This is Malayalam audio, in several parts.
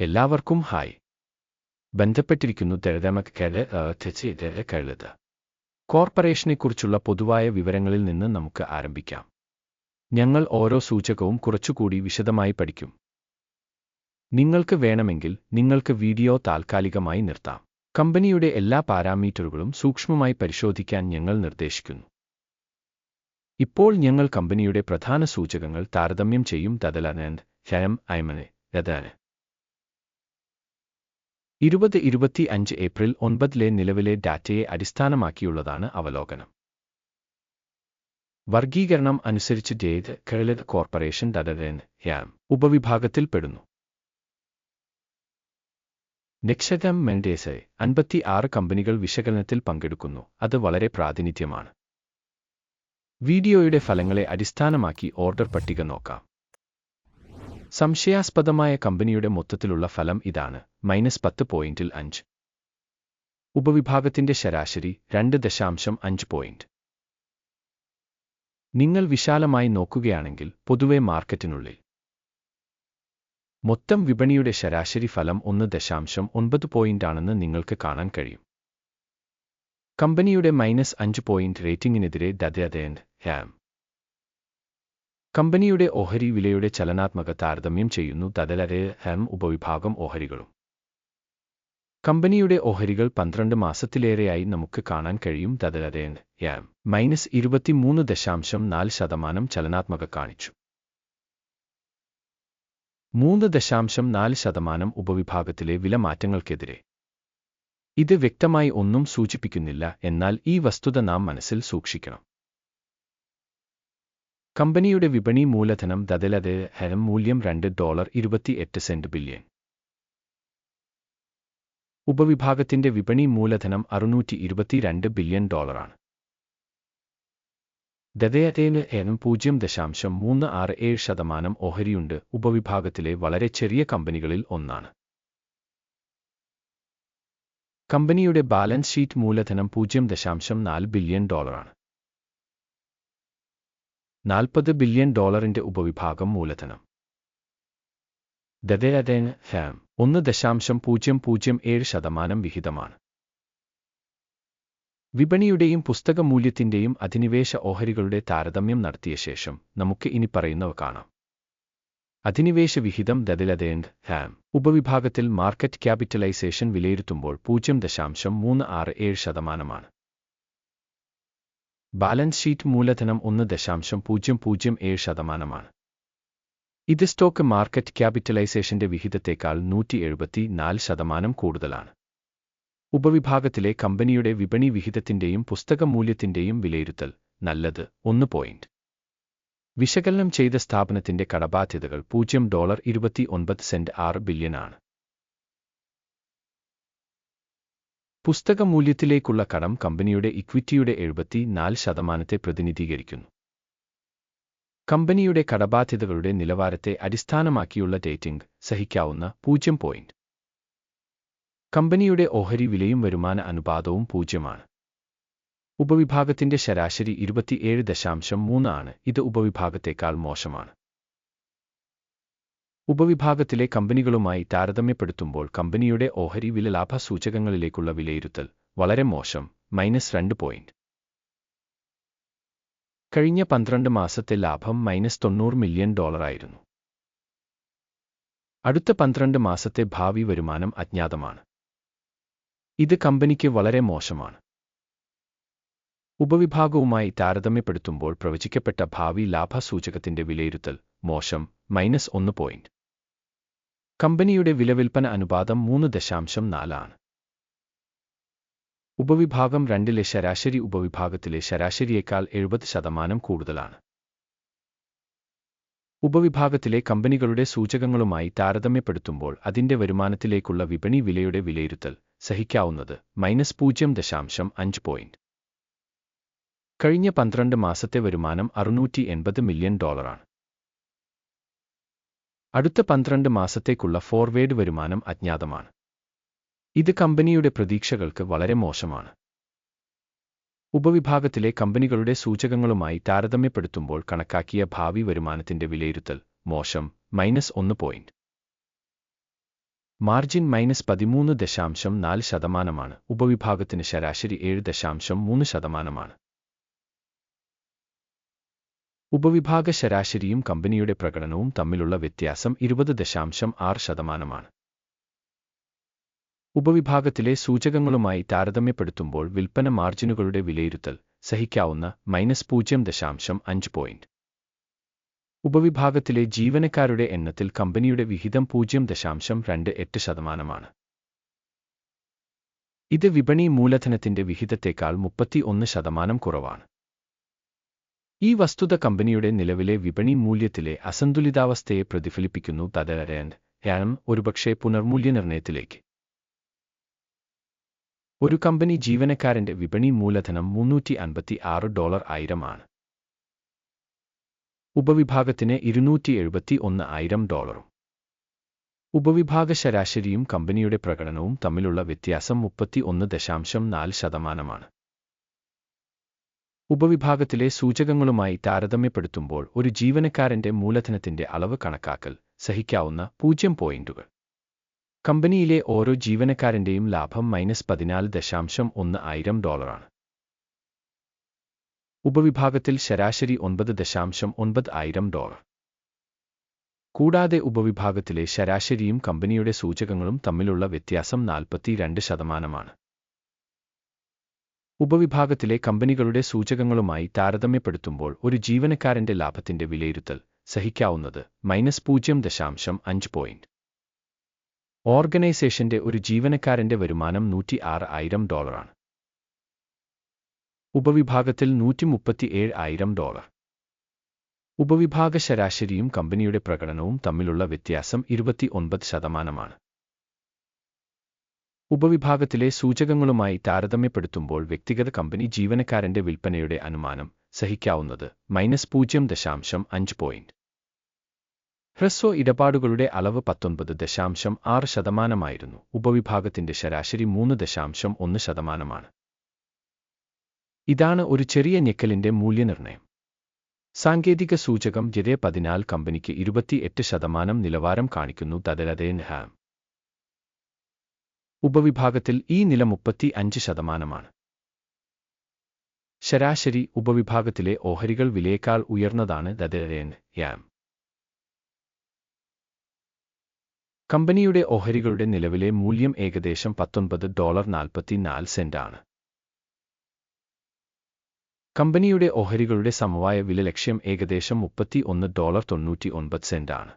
എല്ലാവർക്കും ഹായ്. ബന്ധപ്പെട്ടിരിക്കുന്നു കഴുത് കോർപ്പറേഷനെക്കുറിച്ചുള്ള പൊതുവായ വിവരങ്ങളിൽ നിന്ന് നമുക്ക് ആരംഭിക്കാം. ഞങ്ങൾ ഓരോ സൂചകവും കുറച്ചുകൂടി വിശദമായി പഠിക്കും. നിങ്ങൾക്ക് വേണമെങ്കിൽ നിങ്ങൾക്ക് വീഡിയോ താൽക്കാലികമായി നിർത്താം. കമ്പനിയുടെ എല്ലാ പാരാമീറ്ററുകളും സൂക്ഷ്മമായി പരിശോധിക്കാൻ ഞങ്ങൾ നിർദ്ദേശിക്കുന്നു. ഇപ്പോൾ ഞങ്ങൾ കമ്പനിയുടെ പ്രധാന സൂചകങ്ങൾ താരതമ്യം ചെയ്യും. തദലനന്ദ് ഹയം ഐമനെ രഥാന് ഇരുപത് ഇരുപത്തി അഞ്ച് ഏപ്രിൽ ഒൻപതിലെ നിലവിലെ ഡാറ്റയെ അടിസ്ഥാനമാക്കിയുള്ളതാണ് അവലോകനം. വർഗീകരണം അനുസരിച്ച് ജെയ്ത് കേരള കോർപ്പറേഷൻ ദദരൻ ഹ്യാം ഉപവിഭാഗത്തിൽപ്പെടുന്നു നിക്ഷകം മെൻഡേസ് അൻപത്തി ആറ് കമ്പനികൾ വിശകലനത്തിൽ പങ്കെടുക്കുന്നു. അത് വളരെ പ്രാതിനിധ്യമാണ്. വീഡിയോയുടെ ഫലങ്ങളെ അടിസ്ഥാനമാക്കി ഓർഡർ പട്ടിക നോക്കാം. സംശയാസ്പദമായ കമ്പനിയുടെ മൊത്തത്തിലുള്ള ഫലം ഇതാണ്. മൈനസ് പത്ത് പോയിന്റിൽ അഞ്ച്. ഉപവിഭാഗത്തിന്റെ ശരാശരി രണ്ട് ദശാംശം അഞ്ച് പോയിന്റ്. നിങ്ങൾ വിശാലമായി നോക്കുകയാണെങ്കിൽ പൊതുവെ മാർക്കറ്റിനുള്ളിൽ. മൊത്തം വിപണിയുടെ ശരാശരി ഫലം ഒന്ന് ദശാംശം ഒൻപത് പോയിന്റാണെന്ന് നിങ്ങൾക്ക് കാണാൻ കഴിയും. കമ്പനിയുടെ മൈനസ് അഞ്ച് പോയിന്റ് റേറ്റിംഗിനെതിരെ ദദയതേന്ദ് ഹാം. കമ്പനിയുടെ ഓഹരി വിലയുടെ ചലനാത്മക താരതമ്യം ചെയ്യുന്നു തദലരെ ഹെം ഉപവിഭാഗം ഓഹരികളും. കമ്പനിയുടെ ഓഹരികൾ പന്ത്രണ്ട് മാസത്തിലേറെയായി നമുക്ക് കാണാൻ കഴിയും തദലരെ ഹാം മൈനസ് ഇരുപത്തിമൂന്ന് ദശാംശം നാല് ശതമാനം ചലനാത്മക കാണിച്ചു. മൂന്ന് ദശാംശം നാല് ശതമാനം ഉപവിഭാഗത്തിലെ വില മാറ്റങ്ങൾക്കെതിരെ. ഇത് വ്യക്തമായി ഒന്നും സൂചിപ്പിക്കുന്നില്ല എന്നാൽ ഈ വസ്തുത നാം മനസ്സിൽ സൂക്ഷിക്കണം. കമ്പനിയുടെ വിപണി മൂലധനം ദതലത് ഹരം മൂല്യം രണ്ട് ഡോളർ ഇരുപത്തിയെട്ട് സെന്റ് ബില്യൺ. ഉപവിഭാഗത്തിന്റെ വിപണി മൂലധനം അറുന്നൂറ്റി ഇരുപത്തിരണ്ട് ബില്യൺ ഡോളറാണ്. ദതയതേന് ഏനം പൂജ്യം ദശാംശം മൂന്ന് ആറ് ഏഴ് ശതമാനം ഓഹരിയുണ്ട്. ഉപവിഭാഗത്തിലെ വളരെ ചെറിയ കമ്പനികളിൽ ഒന്നാണ്. കമ്പനിയുടെ ബാലൻസ് ഷീറ്റ് മൂലധനം പൂജ്യം ദശാംശം നാല് ബില്യൺ ഡോളറാണ്. നാൽപ്പത് ബില്യൺ ഡോളറിന്റെ ഉപവിഭാഗം മൂലധനം. ദതയതേന് ഹാം ഒന്ന് ദശാംശം പൂജ്യം പൂജ്യം ഏഴ് ശതമാനം വിഹിതമാണ്. വിപണിയുടെയും പുസ്തക മൂല്യത്തിന്റെയും അധിനിവേശ ഓഹരികളുടെ താരതമ്യം നടത്തിയ ശേഷം നമുക്ക് ഇനി പറയുന്നവ കാണാം. അധിനിവേശ വിഹിതം ദതിലതേന്ദ് ഹാം ഉപവിഭാഗത്തിൽ മാർക്കറ്റ് ക്യാപിറ്റലൈസേഷൻ വിലയിരുത്തുമ്പോൾ പൂജ്യം ദശാംശം മൂന്ന് ആറ് ഏഴ് ശതമാനമാണ്. ബാലൻസ് ഷീറ്റ് മൂലധനം ഒന്ന് ദശാംശം പൂജ്യം പൂജ്യം ഏഴ് ശതമാനമാണ്. ഇത് സ്റ്റോക്ക് മാർക്കറ്റ് ക്യാപിറ്റലൈസേഷന്റെ വിഹിതത്തേക്കാൾ നൂറ്റി എഴുപത്തി നാല് ശതമാനം കൂടുതലാണ്. ഉപവിഭാഗത്തിലെ കമ്പനിയുടെ വിപണി വിഹിതത്തിന്റെയും പുസ്തക മൂല്യത്തിന്റെയും വിലയിരുത്തൽ നല്ലത് ഒന്ന് പോയിന്റ് വിശകലനം ചെയ്ത സ്ഥാപനത്തിന്റെ കടബാധ്യതകൾ പൂജ്യം ഡോളർ ഇരുപത്തി ഒൻപത് സെന്റ് ആറ് ബില്യനാണ്. പുസ്തക മൂല്യത്തിലേക്കുള്ള കടം കമ്പനിയുടെ ഇക്വിറ്റിയുടെ എഴുപത്തി നാല് ശതമാനത്തെ പ്രതിനിധീകരിക്കുന്നു. കമ്പനിയുടെ കടബാധ്യതകളുടെ നിലവാരത്തെ അടിസ്ഥാനമാക്കിയുള്ള ഡേറ്റിംഗ് സഹിക്കാവുന്ന പൂജ്യം പോയിന്റ്. കമ്പനിയുടെ ഓഹരി വിലയും വരുമാന അനുപാതവും പൂജ്യമാണ്. ഉപവിഭാഗത്തിന്റെ ശരാശരി ഇരുപത്തിയേഴ് ദശാംശം മൂന്ന് ആണ്. ഇത് ഉപവിഭാഗത്തേക്കാൾ മോശമാണ്. ഉപവിഭാഗത്തിലെ കമ്പനികളുമായി താരതമ്യപ്പെടുത്തുമ്പോൾ കമ്പനിയുടെ ഓഹരി വില ലാഭ സൂചകങ്ങളിലേക്കുള്ള വിലയിരുത്തൽ വളരെ മോശം മൈനസ് രണ്ട് പോയിന്റ്. കഴിഞ്ഞ പന്ത്രണ്ട് മാസത്തെ ലാഭം മൈനസ് തൊണ്ണൂറ് മില്യൺ ഡോളറായിരുന്നു അടുത്ത പന്ത്രണ്ട് മാസത്തെ ഭാവി വരുമാനം അജ്ഞാതമാണ്. ഇത് കമ്പനിക്ക് വളരെ മോശമാണ്. ഉപവിഭാഗവുമായി താരതമ്യപ്പെടുത്തുമ്പോൾ പ്രവചിക്കപ്പെട്ട ഭാവി ലാഭ സൂചകത്തിന്റെ വിലയിരുത്തൽ മോശം മൈനസ് ഒന്ന് പോയിന്റ്. കമ്പനിയുടെ വിലവിൽപ്പന അനുപാതം മൂന്ന് ദശാംശം നാലാണ്. ഉപവിഭാഗം രണ്ടിലെ ശരാശരി ഉപവിഭാഗത്തിലെ ശരാശരിയേക്കാൾ എഴുപത് ശതമാനം കൂടുതലാണ്. ഉപവിഭാഗത്തിലെ കമ്പനികളുടെ സൂചകങ്ങളുമായി താരതമ്യപ്പെടുത്തുമ്പോൾ അതിന്റെ വരുമാനത്തിലേക്കുള്ള വിപണി വിലയുടെ വിലയിരുത്തൽ സഹിക്കാവുന്നത് മൈനസ് പൂജ്യം ദശാംശം അഞ്ച് പോയിന്റ്. കഴിഞ്ഞ പന്ത്രണ്ട് മാസത്തെ വരുമാനം അറുന്നൂറ്റി എൺപത് മില്യൺ ഡോളറാണ്. അടുത്ത പന്ത്രണ്ട് മാസത്തേക്കുള്ള ഫോർവേഡ് വരുമാനം അജ്ഞാതമാണ്. ഇത് കമ്പനിയുടെ പ്രതീക്ഷകൾക്ക് വളരെ മോശമാണ്. ഉപവിഭാഗത്തിലെ കമ്പനികളുടെ സൂചകങ്ങളുമായി താരതമ്യപ്പെടുത്തുമ്പോൾ കണക്കാക്കിയ ഭാവി വരുമാനത്തിന്റെ വിലയിരുത്തൽ മോശം മൈനസ് ഒന്ന് പോയിന്റ് മാർജിൻ മൈനസ് പതിമൂന്ന് ദശാംശം നാല് ശതമാനമാണ്. ഉപവിഭാഗത്തിന് ശരാശരി ഏഴ് ദശാംശം മൂന്ന് ശതമാനമാണ്. ഉപവിഭാഗ ശരാശരിയും കമ്പനിയുടെ പ്രകടനവും തമ്മിലുള്ള വ്യത്യാസം ഇരുപത് ദശാംശം ആറ് ശതമാനമാണ്. ഉപവിഭാഗത്തിലെ സൂചകങ്ങളുമായി താരതമ്യപ്പെടുത്തുമ്പോൾ വിൽപ്പന മാർജിനുകളുടെ വിലയിരുത്തൽ സഹിക്കാവുന്ന മൈനസ് പൂജ്യം ദശാംശം അഞ്ച് പോയിന്റ്. ഉപവിഭാഗത്തിലെ ജീവനക്കാരുടെ എണ്ണത്തിൽ കമ്പനിയുടെ വിഹിതം പൂജ്യം ദശാംശം രണ്ട് എട്ട് ശതമാനമാണ്. ഇത് വിപണി മൂലധനത്തിന്റെ വിഹിതത്തേക്കാൾ മുപ്പത്തി ഒന്ന് ശതമാനം കുറവാണ്. ഈ വസ്തുത കമ്പനിയുടെ നിലവിലെ വിപണി മൂല്യത്തിലെ അസന്തുലിതാവസ്ഥയെ പ്രതിഫലിപ്പിക്കുന്നു. തദരൻ യാനം ഒരുപക്ഷെ പുനർമൂല്യനിർണയത്തിലേക്ക് ഒരു കമ്പനി ജീവനക്കാരന്റെ വിപണി മൂലധനം മുന്നൂറ്റി അൻപത്തി ആറ് ഡോളർ ആയിരം ആണ്. ഉപവിഭാഗത്തിന് ഇരുന്നൂറ്റി എഴുപത്തി ഒന്ന് ആയിരം ഡോളറും. ഉപവിഭാഗ ശരാശരിയും കമ്പനിയുടെ പ്രകടനവും തമ്മിലുള്ള വ്യത്യാസം മുപ്പത്തി ഒന്ന് ദശാംശം നാല് ശതമാനമാണ്. ഉപവിഭാഗത്തിലെ സൂചകങ്ങളുമായി താരതമ്യപ്പെടുത്തുമ്പോൾ ഒരു ജീവനക്കാരന്റെ മൂലധനത്തിന്റെ അളവ് കണക്കാക്കൽ സഹിക്കാവുന്ന പൂജ്യം പോയിന്റുകൾ. കമ്പനിയിലെ ഓരോ ജീവനക്കാരന്റെയും ലാഭം മൈനസ് പതിനാല് ദശാംശം ഒന്ന് ആയിരം ഡോളറാണ്. ഉപവിഭാഗത്തിൽ ശരാശരി ഒൻപത് ദശാംശം ഒൻപത് ആയിരം ഡോളർ. കൂടാതെ ഉപവിഭാഗത്തിലെ ശരാശരിയും കമ്പനിയുടെ സൂചകങ്ങളും തമ്മിലുള്ള വ്യത്യാസം നാൽപ്പത്തി രണ്ട് ശതമാനമാണ്. ഉപവിഭാഗത്തിലെ കമ്പനികളുടെ സൂചകങ്ങളുമായി താരതമ്യപ്പെടുത്തുമ്പോൾ ഒരു ജീവനക്കാരന്റെ ലാഭത്തിന്റെ വിലയിരുത്തൽ സഹിക്കാവുന്നത് മൈനസ് പൂജ്യം ദശാംശം അഞ്ച് പോയിന്റ്. ഓർഗനൈസേഷന്റെ ഒരു ജീവനക്കാരന്റെ വരുമാനം നൂറ്റി ആറ് ആയിരം ഡോളറാണ് ഉപവിഭാഗത്തിൽ നൂറ്റി മുപ്പത്തിയേഴ് ആയിരം ഡോളർ. ഉപവിഭാഗ ശരാശരിയും കമ്പനിയുടെ പ്രകടനവും തമ്മിലുള്ള വ്യത്യാസം ഇരുപത്തി ഒൻപത് ശതമാനമാണ്. ഉപവിഭാഗത്തിലെ സൂചകങ്ങളുമായി താരതമ്യപ്പെടുത്തുമ്പോൾ വ്യക്തിഗത കമ്പനി ജീവനക്കാരന്റെ വിൽപ്പനയുടെ അനുമാനം സഹിക്കാവുന്നത് മൈനസ് പൂജ്യം ദശാംശം അഞ്ച് പോയിന്റ് ഹ്രസ്വ ഇടപാടുകളുടെ അളവ് പത്തൊൻപത് ദശാംശം ആറ് ശതമാനമായിരുന്നു. ഉപവിഭാഗത്തിന്റെ ശരാശരി മൂന്ന് ദശാംശം ഒന്ന് ശതമാനമാണ്. ഇതാണ് ഒരു ചെറിയ ഞെക്കലിന്റെ മൂല്യനിർണയം. സാങ്കേതിക സൂചകം ജെ പതിനാല് കമ്പനിക്ക് ഇരുപത്തിയെട്ട് ശതമാനം നിലവാരം കാണിക്കുന്നു. തദരതേ ഹാം ഉപവിഭാഗത്തിൽ ഈ നില മുപ്പത്തി അഞ്ച് ശതമാനമാണ്. ശരാശരി ഉപവിഭാഗത്തിലെ ഓഹരികൾ വിലയേക്കാൾ ഉയർന്നതാണ് ദതരേൻ യാം. കമ്പനിയുടെ ഓഹരികളുടെ നിലവിലെ മൂല്യം ഏകദേശം പത്തൊൻപത് ഡോളർ നാൽപ്പത്തിനാല് സെന്റാണ് കമ്പനിയുടെ ഓഹരികളുടെ സമവായ വില ലക്ഷ്യം ഏകദേശം മുപ്പത്തി ഒന്ന് ഡോളർ തൊണ്ണൂറ്റി ഒൻപത് സെന്റാണ്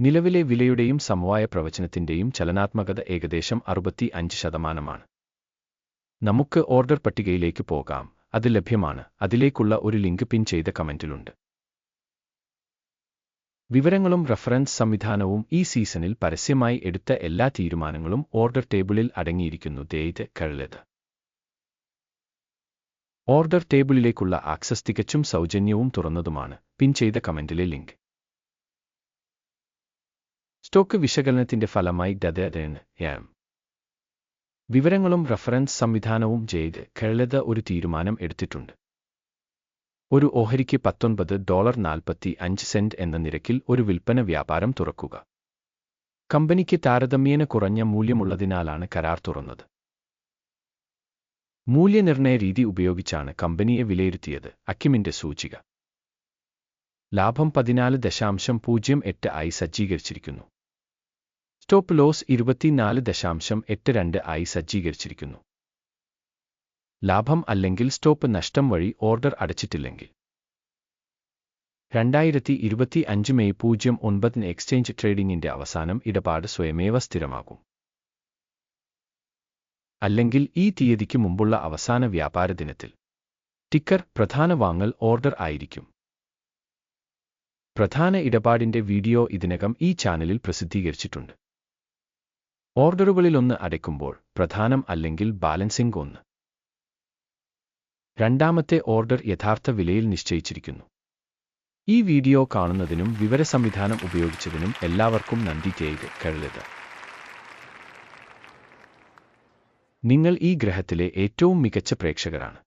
നിലവിലെ വിലയുടെയും സമവായ പ്രവചനത്തിന്റെയും ചലനാത്മകത ഏകദേശം അറുപത്തി അഞ്ച് ശതമാനമാണ്. നമുക്ക് ഓർഡർ പട്ടികയിലേക്ക് പോകാം. അത് ലഭ്യമാണ്. അതിലേക്കുള്ള ഒരു ലിങ്ക് പിൻ ചെയ്ത കമന്റിലുണ്ട്. വിവരങ്ങളും റഫറൻസ് സംവിധാനവും ഈ സീസണിൽ പരസ്യമായി എടുത്ത എല്ലാ തീരുമാനങ്ങളും ഓർഡർ ടേബിളിൽ അടങ്ങിയിരിക്കുന്നു. ദയത് കഴലത് ഓർഡർ ടേബിളിലേക്കുള്ള ആക്സസ് തികച്ചും സൗജന്യവും തുറന്നതുമാണ്. പിൻ ചെയ്ത കമന്റിലെ ലിങ്ക്. സ്റ്റോക്ക് വിശകലനത്തിന്റെ ഫലമായി ഡതൻ വിവരങ്ങളും റഫറൻസ് സംവിധാനവും ചെയ്ത് കേരളത ഒരു തീരുമാനം എടുത്തിട്ടുണ്ട്. ഒരു ഓഹരിക്ക് പത്തൊൻപത് ഡോളർ നാൽപ്പത്തി അഞ്ച് സെന്റ് എന്ന നിരക്കിൽ ഒരു വിൽപ്പന വ്യാപാരം തുറക്കുക. കമ്പനിക്ക് താരതമ്യേന കുറഞ്ഞ മൂല്യമുള്ളതിനാലാണ് കരാർ തുറന്നത്. മൂല്യനിർണയ രീതി ഉപയോഗിച്ചാണ് കമ്പനിയെ വിലയിരുത്തിയത് അക്കിമിന്റെ സൂചിക. ലാഭം പതിനാല് ദശാംശം പൂജ്യം എട്ട് ആയി സജ്ജീകരിച്ചിരിക്കുന്നു. സ്റ്റോപ്പ് ലോസ് ഇരുപത്തിനാല് ദശാംശം എട്ട് രണ്ട് ആയി സജ്ജീകരിച്ചിരിക്കുന്നു. ലാഭം അല്ലെങ്കിൽ സ്റ്റോപ്പ് നഷ്ടം വഴി ഓർഡർ അടച്ചിട്ടില്ലെങ്കിൽ. രണ്ടായിരത്തി ഇരുപത്തി അഞ്ച് മെയ് പൂജ്യം ഒൻപതിന് എക്സ്ചേഞ്ച് ട്രേഡിംഗിന്റെ അവസാനം ഇടപാട് സ്വയമേവ സ്ഥിരമാകും. അല്ലെങ്കിൽ ഈ തീയതിക്ക് മുമ്പുള്ള അവസാന വ്യാപാര ദിനത്തിൽ. ടിക്കർ പ്രധാന വാങ്ങൽ ഓർഡർ ആയിരിക്കും. പ്രധാന ഇടപാടിന്റെ വീഡിയോ ഇതിനകം ഈ ചാനലിൽ പ്രസിദ്ധീകരിച്ചിട്ടുണ്ട്. ഓർഡറുകളിലൊന്ന് അടയ്ക്കുമ്പോൾ പ്രധാനം അല്ലെങ്കിൽ ബാലൻസിംഗ് ഒന്ന്. രണ്ടാമത്തെ ഓർഡർ യഥാർത്ഥ വിലയിൽ നിശ്ചയിച്ചിരിക്കുന്നു. ഈ വീഡിയോ കാണുന്നതിനും വിവര സംവിധാനം ഉപയോഗിച്ചതിനും എല്ലാവർക്കും നന്ദി ചെയ്ത് കഴുതത് നിങ്ങൾ ഈ ഗ്രഹത്തിലെ ഏറ്റവും മികച്ച പ്രേക്ഷകരാണ്.